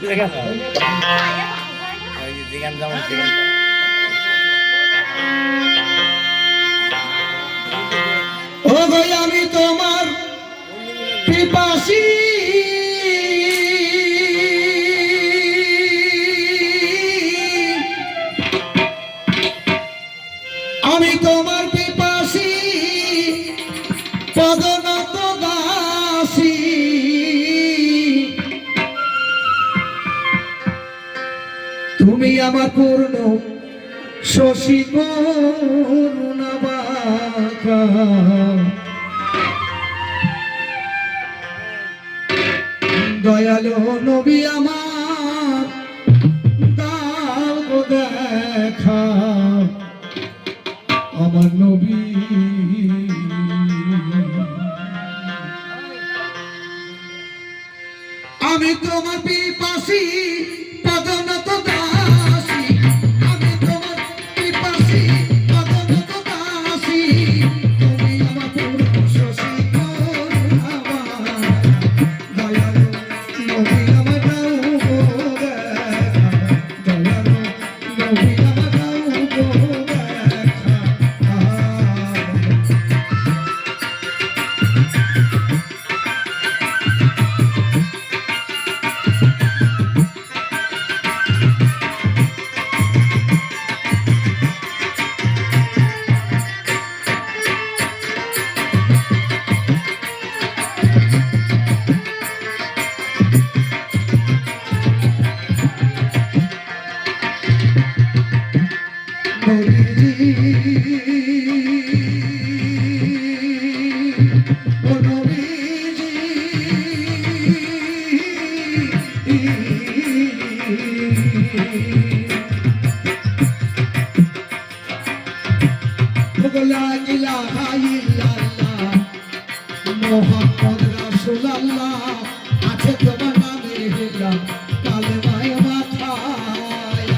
যেখানে যেমন সেখানে আমি তোমার পিপাসী। তুমি আমার পূর্ণ শশী করুণাবাকা। দয়ালো নবী আমার, দাও দেখা। আমার নবী। আমি তোমার পাশি পদনত দা মোহাম্মদ রাসূলুল্লাহ আছে তোমার নামের হেলা কালেমায় মাথায়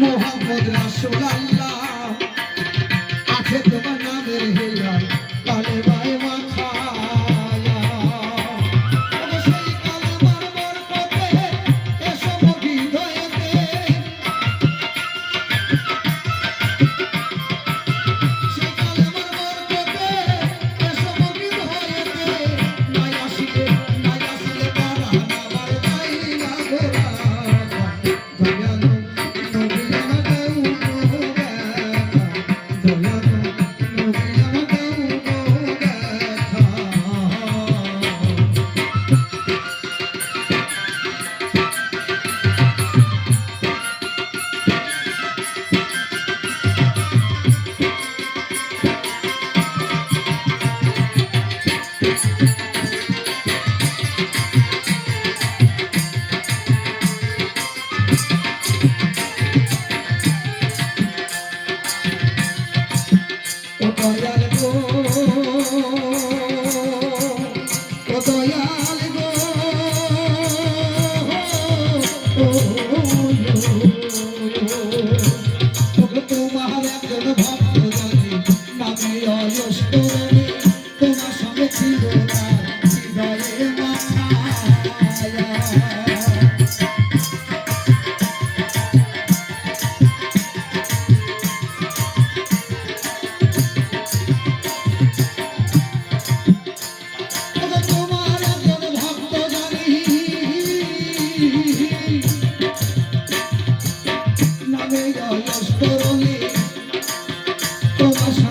মোহাম্মদ রাসূলুল্লাহ দয়াল গো দয়াল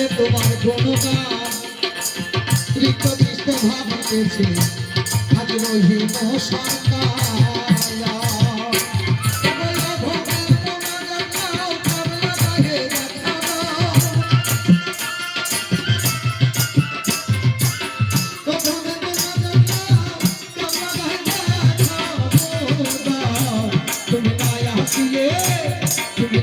গাইতে তোমার গুণগান ঋতবিত ভাবিতেছি আজ রহিব সরকার তুমি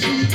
Thank you.